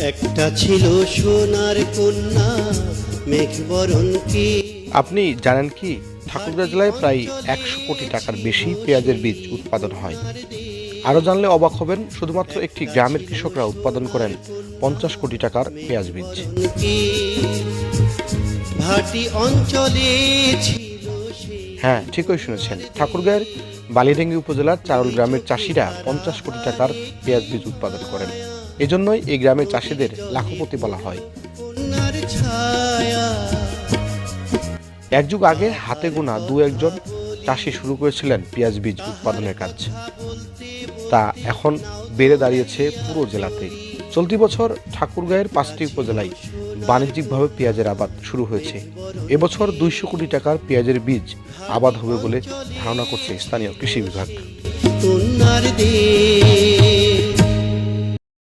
একটা ছিল সোনার কন্যা কি? আপনি জানেন কি ঠাকুরগাঁ জেলায় প্রায় একশো কোটি টাকার বেশি পেঁয়াজের বীজ উৎপাদন হয়। আরও জানলে অবাক হবেন শুধুমাত্র একটি গ্রামের কৃষকরা উৎপাদন করেন পঞ্চাশ কোটি টাকার পেঁয়াজ বীজ। কি? ভাটি অঞ্চলে হ্যাঁ ঠিকই শুনেছেন। ঠাকুরগাঁয়ের বালিডাঙ্গি উপজেলার চারুল গ্রামের চাষিরা পঞ্চাশ কোটি টাকার পেঁয়াজ বীজ উৎপাদন করেন। এজন্যই এই গ্রামের চাষিদের লাখপতি বলা হয়। এক যুগ আগে হাতে গোনা দু একজন চাষি শুরু করেছিলেন পেঁয়াজ বীজ উৎপাদনের কাজ। তা এখন বেড়ে দাঁড়িয়েছে পুরো জেলাতে। চলতি বছর ঠাকুরগাঁয়ের পাঁচটি উপজেলায় বাণিজ্যিকভাবে পেঁয়াজের আবাদ শুরু হয়েছে। এবছর দুইশো কোটি টাকার পেঁয়াজের বীজ আবাদ হবে বলে ধারণা করছে স্থানীয় কৃষি বিভাগ।